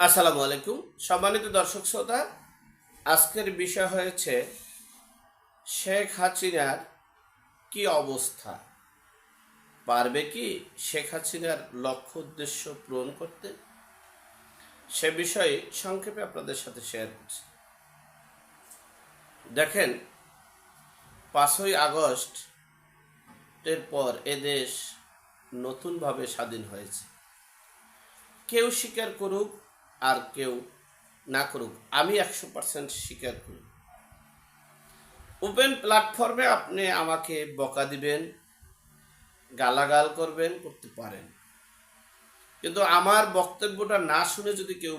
আসসালামু আলাইকুম। সম্মানিত দর্শক শ্রোতা, আজকের বিষয় হয়েছে শেখ হাসিনার কি অবস্থা? পারবে কি শেখ হাসিনার লক্ষ্য উদ্দেশ্য পূরণ করতে? সে বিষয়ে সংক্ষেপে আপনাদের সাথে শেয়ার করছি। দেখেন, পাঁচই আগস্ট এর পর এদেশ নতুনভাবে স্বাধীন হয়েছে। কেউ স্বীকার করুক আর কেউ না করুক, আমি একশো পার্সেন্ট স্বীকার করি। ওপেন প্ল্যাটফর্মে আপনি আমাকে বকা দিবেন, গালাগাল করবেন, করতে পারেন। কিন্তু আমার বক্তব্যটা না শুনে যদি কেউ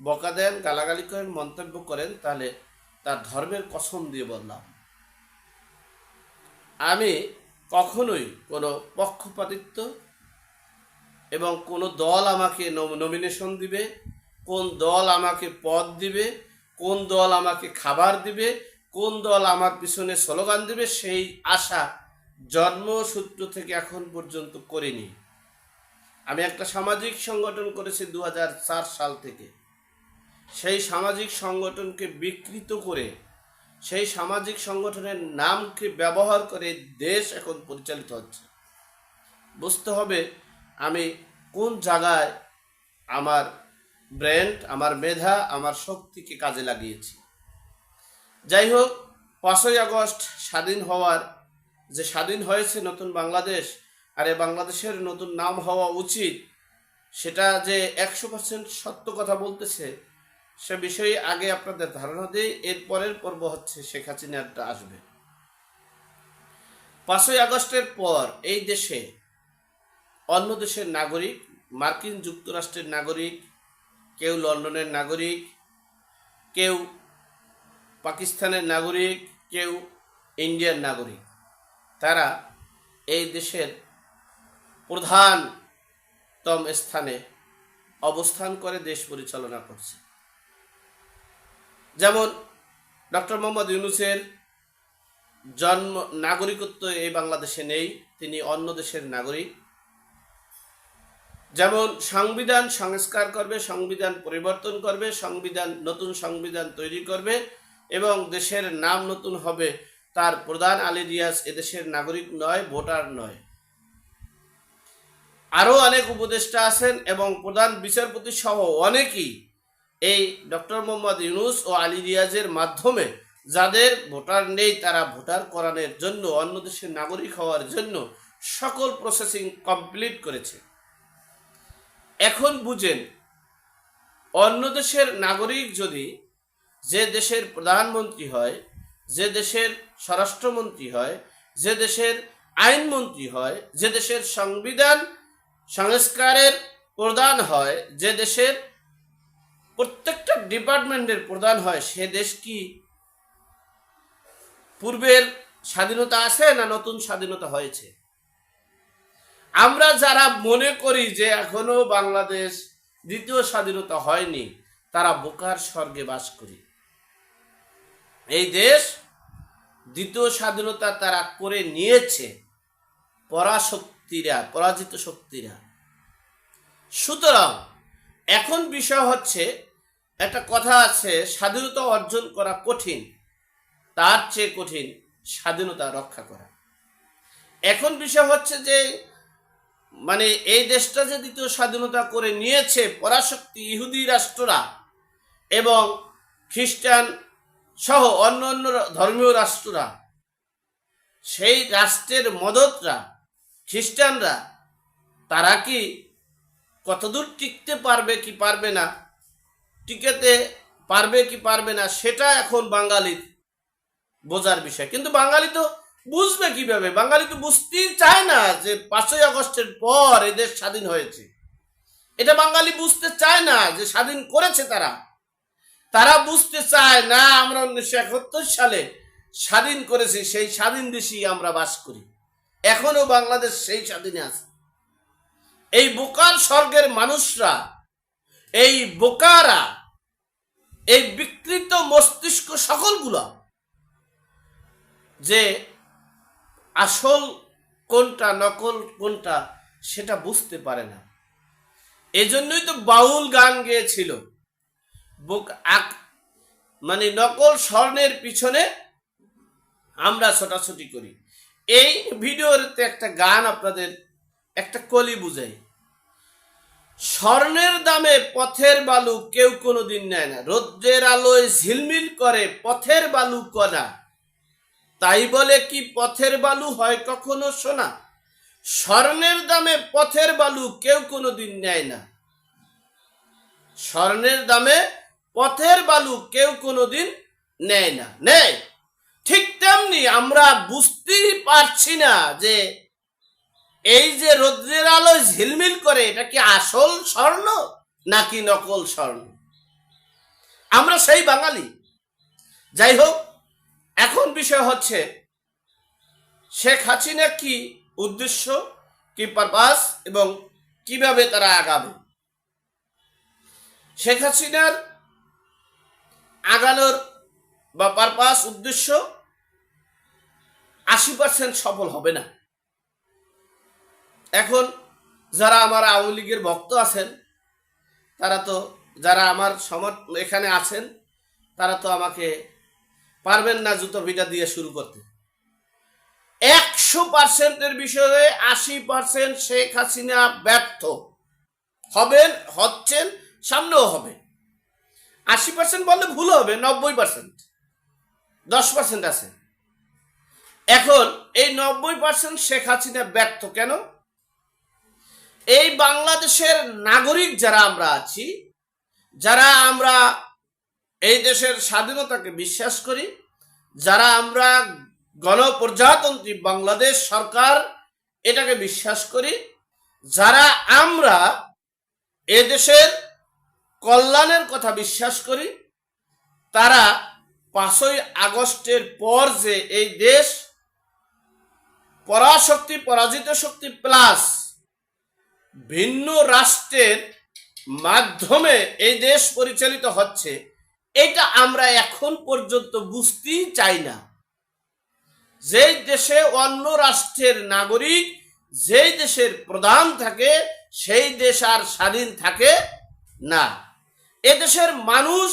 বকা দেন, গালাগালি করেন, মন্তব্য করেন, তাহলে তার ধর্মের কসম দিয়ে বললাম আমি কখনোই কোনো পক্ষপাতিত্ব এবং কোনো দল আমাকে নমিনেশন দিবে কোন দল আমাকে পদ দিবে, কোন দল আমাকে খাবার দিবে, কোন দল আমার পিছনে স্লোগান দিবে, সেই আশা জন্মসূত্র থেকে এখন পর্যন্ত করিনি। আমি একটা সামাজিক সংগঠন করেছি দু হাজার চার সাল থেকে। সেই সামাজিক সংগঠনকে বিকৃত করে, সেই সামাজিক সংগঠনের নামকে ব্যবহার করে দেশ এখন পরিচালিত হচ্ছে। বুঝতে হবে আমি কোন জায়গায় আমার ব্রেন্ড আমার মেধা, আমার শক্তিকে কাজে লাগিয়েছি। যাই হোক পাঁচই আগস্ট স্বাধীন হওয়ার যে স্বাধীন হয়েছে নতুন বাংলাদেশ আর এ বাংলাদেশের নতুন নাম হওয়া উচিত, সেটা যে একশো পার্সেন্ট সত্য কথা বলতেছে, সে বিষয়ে আগে আপনাদের ধারণা দিই, এর পরের পর্ব হচ্ছে শেখ হাসিনারটা আসবে। পাঁচই আগস্টের পর এই দেশে অন্য দেশের নাগরিক, মার্কিন যুক্তরাষ্ট্রের নাগরিক কেউ লন্ডনের নাগরিক, কেউ পাকিস্তানের নাগরিক, কেউ ইন্ডিয়ার নাগরিক। তারা এই দেশের প্রধানতম স্থানে অবস্থান করে দেশ পরিচালনা করছে। যেমন ডক্টর মোহাম্মদ ইউনুসের জন্ম, নাগরিকত্ব এই বাংলাদেশে নেই, তিনি অন্য দেশের নাগরিক। যেমন সংবিধান সংস্কার করবে, সংবিধান পরিবর্তন করবে, সংবিধান নতুন সংবিধান তৈরি করবে এবং দেশের নাম নতুন হবে, তার প্রধান আলী রিয়াজ এদেশের নাগরিক নয়, ভোটার নয়। আরও অনেক উপদেষ্টা আছেন এবং প্রধান বিচারপতি সহ অনেকেই এই ডক্টর মোহাম্মদ ইউনুস ও আলী রিয়াজের মাধ্যমে যাদের ভোটার নেই, তারা ভোটার করানোর জন্য, অন্য দেশের নাগরিক হওয়ার জন্য সকল প্রসেসিং কমপ্লিট করেছে। এখন বুঝেন, অন্য দেশের নাগরিক যদি যে দেশের প্রধানমন্ত্রী হয়, যে দেশের স্বরাষ্ট্রমন্ত্রী হয়, যে দেশের আইনমন্ত্রী হয়, যে দেশের সংবিধান সংস্কারের প্রধান হয়, যে দেশের প্রত্যেকটা ডিপার্টমেন্টের প্রধান হয়, সে দেশ কি পূর্বের স্বাধীনতা আছে না নতুন স্বাধীনতা হয়েছে? আমরা যারা মনে করি যে এখনও বাংলাদেশ দ্বিতীয় স্বাধীনতা হয়নি, তারা বোকার স্বর্গে বাস করি। এই দেশ দ্বিতীয় স্বাধীনতা তারা করে নিয়েছে পরাশক্তিরা, পরাজিত শক্তিরা। সুতরাং এখন বিষয় হচ্ছে, একটা কথা আছে, স্বাধীনতা অর্জন করা কঠিন, তার চেয়ে কঠিন স্বাধীনতা রক্ষা করা। এখন বিষয় হচ্ছে যে মানে এই দেশটা যে দ্বিতীয় স্বাধীনতা করে নিয়েছে পরাশক্তি ইহুদি রাষ্ট্ররা এবং খ্রিস্টান সহ অন্য অন্য ধর্মীয় রাষ্ট্ররা, সেই রাষ্ট্রের মদতরা, খ্রিস্টানরা, তারা কি কতদূর টিকতে পারবে কি পারবে না, টিকেতে পারবে কি পারবে না, সেটা এখন বাঙালির বোঝার বিষয়। কিন্তু বাঙালি তো বুঝবে কীভাবে? বাঙালি তো বুঝতেই চায় না যে পাঁচই আগস্টের পর এদেশ স্বাধীন হয়েছে। এটা বাঙালি বুঝতে চায় না যে স্বাধীন করেছে তারা। তারা বুঝতে চায়, না, আমরা উনিশশো একাত্তর সালে স্বাধীন করেছি, সেই স্বাধীন দেশেই আমরা বাস করি। এখনও বাংলাদেশ সেই স্বাধীনে আছে। এই বোকার স্বর্গের মানুষরা, এই বোকারা, এই বিকৃত মস্তিষ্ক সকলগুলা যে আসল কোনটা, নকল কোনটা সেটা বুঝতে পারে না। এজন্যই তো বাউল গান গেয়েছিল। বুক আক মানে নকল স্বর্ণের পিছনে আমরা ছোটাছুটি করি। এই ভিডিওতে একটা গান আপনাদের, একটা কলি বুঝাই। স্বর্ণের দামে পথের বালু কেউ কোনোদিন নেয় না। রৌদ্রের আলোয় ঝিলমিল করে পথের বালু কণা। তাই বলে কি পথের বালু হয় কখনো সোনা? স্বর্ণের দামে পথের বালু কেউ কোনো দিন নেয় না। স্বর্ণের দামে পথের বালু কেউ কোনো দিন নেয় না। নেয় ঠিক তেমনি আমরা বুঝতেই পারছি না যে এই যে রৌদ্রের আলোয় ঝিলমিল করে, এটা কি আসল স্বর্ণ নাকি নকল স্বর্ণ? আমরা সেই বাঙালি। যাই হোক এখন বিষয় হচ্ছে, শেখ হাসিনা কি উদ্দেশ্য, কি পারপাস এবং কীভাবে তারা আগাবে? শেখ হাসিনার আগানোর বা পারপাস উদ্দেশ্য আশি পার্সেন্ট সফল হবে না। এখন যারা আমার আওয়ামী লীগের ভক্ত আছেন, তারা তো, যারা আমার সমর এখানে আছেন, তারা তো আমাকে পারবেন না জুতো ভিটা দিয়ে শুরু করতে। একশো পার্সেন্টের বিষয়ে আশি পার্সেন্ট শেখ হাসিনা ব্যর্থ। হবেন, হচ্ছেন, সামনেও হবে। আশি পার্সেন্ট বললে ভুল হবে, নব্বই পার্সেন্ট দশ পার্সেন্ট আছে। এখন এই নব্বই পার্সেন্ট শেখ হাসিনা ব্যর্থ কেন? এই বাংলাদেশের নাগরিক যারা আমরা আছি, যারা আমরা এই দেশের স্বাধীনতাকে বিশ্বাস করি, যারা আমরা গণপ্রজাতন্ত্রী বাংলাদেশ সরকার, এটাকে বিশ্বাস করি, যারা আমরা এ দেশের কল্যাণের কথা বিশ্বাস করি, তারা পাঁচই আগস্টের পর যে এই দেশ পরাশক্তি, পরাজিত শক্তি প্লাস ভিন্ন রাষ্ট্রের মাধ্যমে এই দেশ পরিচালিত হচ্ছে এটা আমরা এখন পর্যন্ত বুঝতেই চাই না। যেই দেশে অন্য রাষ্ট্রের নাগরিক যেই দেশের প্রধান থাকে, সেই দেশ আর স্বাধীন থাকে না। এদেশের মানুষ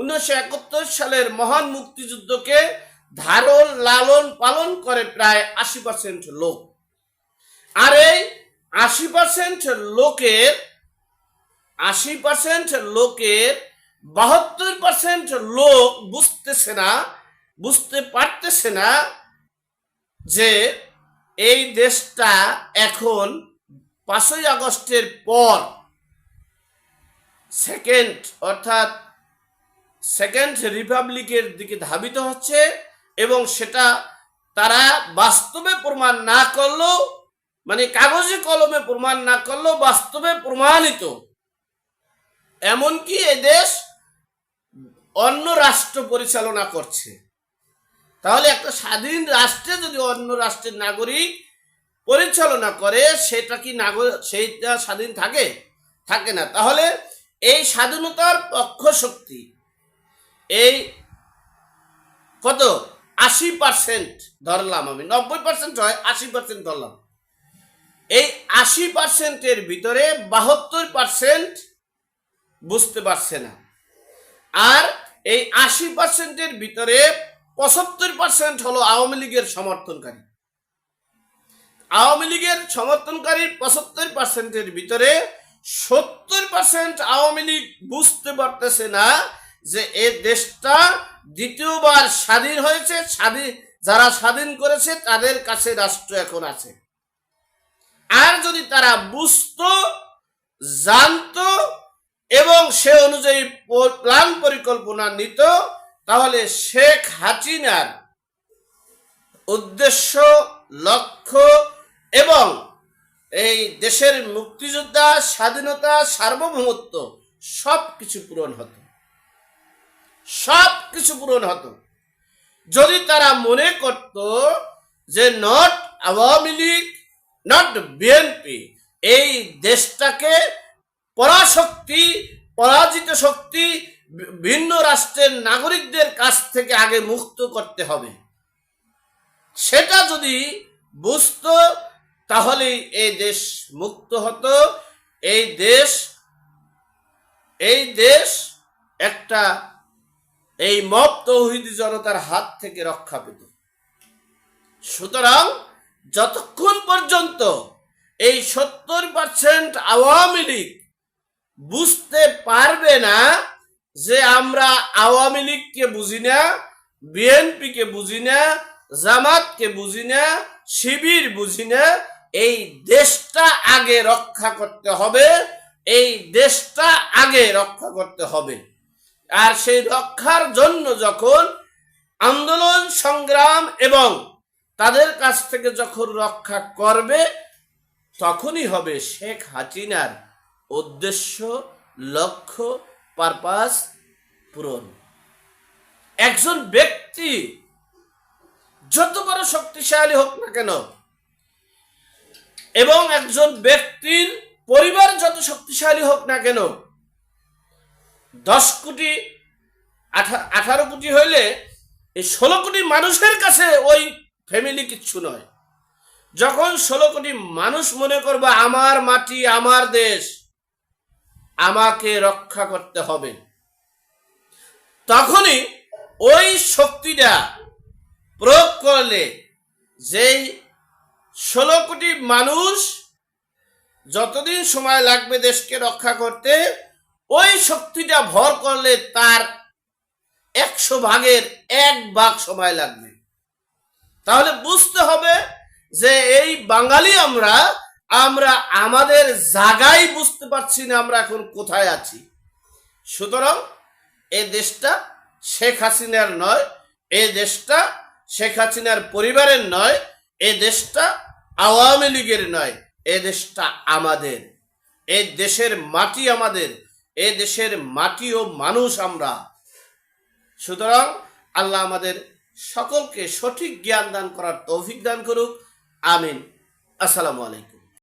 উনিশশো একাত্তর সালের মহান মুক্তিযুদ্ধকে ধারণ, লালন পালন করে প্রায় আশি পার্সেন্ট লোক। আর এই আশি পার্সেন্ট লোকের, আশি পার্সেন্ট লোকের বাহাত্তর পার্সেন্ট লোক বুঝতেছে না, বুঝতে পারতেছে না যে এই দেশটা এখন পাঁচই আগস্টের পর সেকেন্ড অর্থাৎ সেকেন্ড রিপাবলিকের দিকে ধাবিত হচ্ছে এবং সেটা তারা বাস্তবে প্রমাণ না করলেও মানে কাগজে কলমে প্রমাণ না করলেও বাস্তবে প্রমাণিত। এমনকি এ দেশ অন্য রাষ্ট্র পরিচালনা করছে। তাহলে একটা স্বাধীন রাষ্ট্রে যদি অন্য রাষ্ট্রের নাগরিক পরিচালনা করে, সেটা কি নাগরিক সেইটা স্বাধীন থাকে? থাকে না। তাহলে এই স্বাধীনতার পক্ষ শক্তি, এই কত? আশি পার্সেন্ট ধরলাম আমি। নব্বই পার্সেন্ট হয়, আশি পার্সেন্ট ধরলাম। এই আশি পার্সেন্টের ভিতরে বাহাত্তর পার্সেন্ট বুঝতে পারছে না। আর এই আশি পার্সেন্টের ভিতরে পঁচাত্তর পার্সেন্ট হলো আওয়ামী লীগের সমর্থনকারী। আওয়ামী লীগের সমর্থনকারী পঁচাত্তর পার্সেন্টের ভিতরে সত্তর পার্সেন্ট আওয়ামী লীগ বুঝতে পারতেছে না যে এ দেশটা দ্বিতীয়বার স্বাধীন হয়েছে, স্বাধীন যারা স্বাধীন করেছে তাদের কাছে রাষ্ট্র এখন আছে। আর যদি তারা বুঝতো, জানতো এবং সে অনুযায়ী প্ল্যান পরিকল্পনা নিত, তাহলে শেখ হাসিনার উদ্দেশ্য, লক্ষ্য এবং এই দেশের মুক্তিযোদ্ধা, স্বাধীনতা, সার্বভৌমত্ব সব কিছু পূরণ হতো। সব কিছু পূরণ হতো। যদি তারা মনে করত যে not Awami League not BNP এই দেশটাকে পরাশক্তি, পরাজিত শক্তি ভিন্ন রাষ্ট্রের নাগরিকদের কাছ থেকে আগে মুক্ত করতে হবে। সেটা যদি বুঝতো, তাহলে এই দেশ মুক্ত হতো। এই দেশ এই দেশ একটা, এই মব তৌহিদি জনতার হাত থেকে রক্ষা পেত। সুতরাং যতক্ষণ পর্যন্ত এই সত্তর পার্সেন্ট আওয়ামী লীগ বুঝতে পারবে না যে আমরা আওয়ামী লীগকে বুঝি না, বিএনপিকে বুঝি না, জামাতকে বুঝি না, শিবির বুঝি না, এই দেশটা আগে রক্ষা করতে হবে, এই দেশটা আগে রক্ষা করতে হবে। আর সেই রক্ষার জন্য যখন আন্দোলন, সংগ্রাম এবং তাদের কাছ থেকে যখন রক্ষা করবে, তখনই হবে শেখ হাসিনার উদ্দেশ্য, লক্ষ্য পারপাস পূরণ। একজন ব্যক্তি যত বড় শক্তিশালী হোক না কেন, এবং একজন ব্যক্তির পরিবার যত শক্তিশালী হোক না কেন, দশ কোটি, আঠা- আঠারো কোটি হইলে এই ষোলো কোটি মানুষের কাছে ওই ফ্যামিলি কিচ্ছু নয়। যখন ষোলো কোটি মানুষ মনে করবে, আমার মাটি, আমার দেশ। আমাকে রক্ষা করতে হবে। তখনই ওই শক্তিটা প্রয়োগ করলে যেই ষোলো কোটি মানুষ যতদিন সময় লাগবে দেশকে রক্ষা করতে, ওই শক্তিটা ভর করলে তার একশো ভাগের এক ভাগ সময় লাগবে। তাহলে বুঝতে হবে যে এই বাঙালি আমরা আমরা আমাদের জায়গায় বুঝতে পারছি না আমরা এখন কোথায় আছি। সুতরাং এ দেশটা শেখ হাসিনার নয়, এ দেশটা শেখ হাসিনার পরিবারের নয়, এ দেশটা আওয়ামী লীগের নয়, এ দেশটা আমাদের। এ দেশের মাটি আমাদের, এ দেশের মাটি ও মানুষ আমরা। সুতরাং আল্লাহ আমাদের সকলকে সঠিক জ্ঞান দান করার তৌফিক দান করুক। আমিন। আসসালামু আলাইকুম।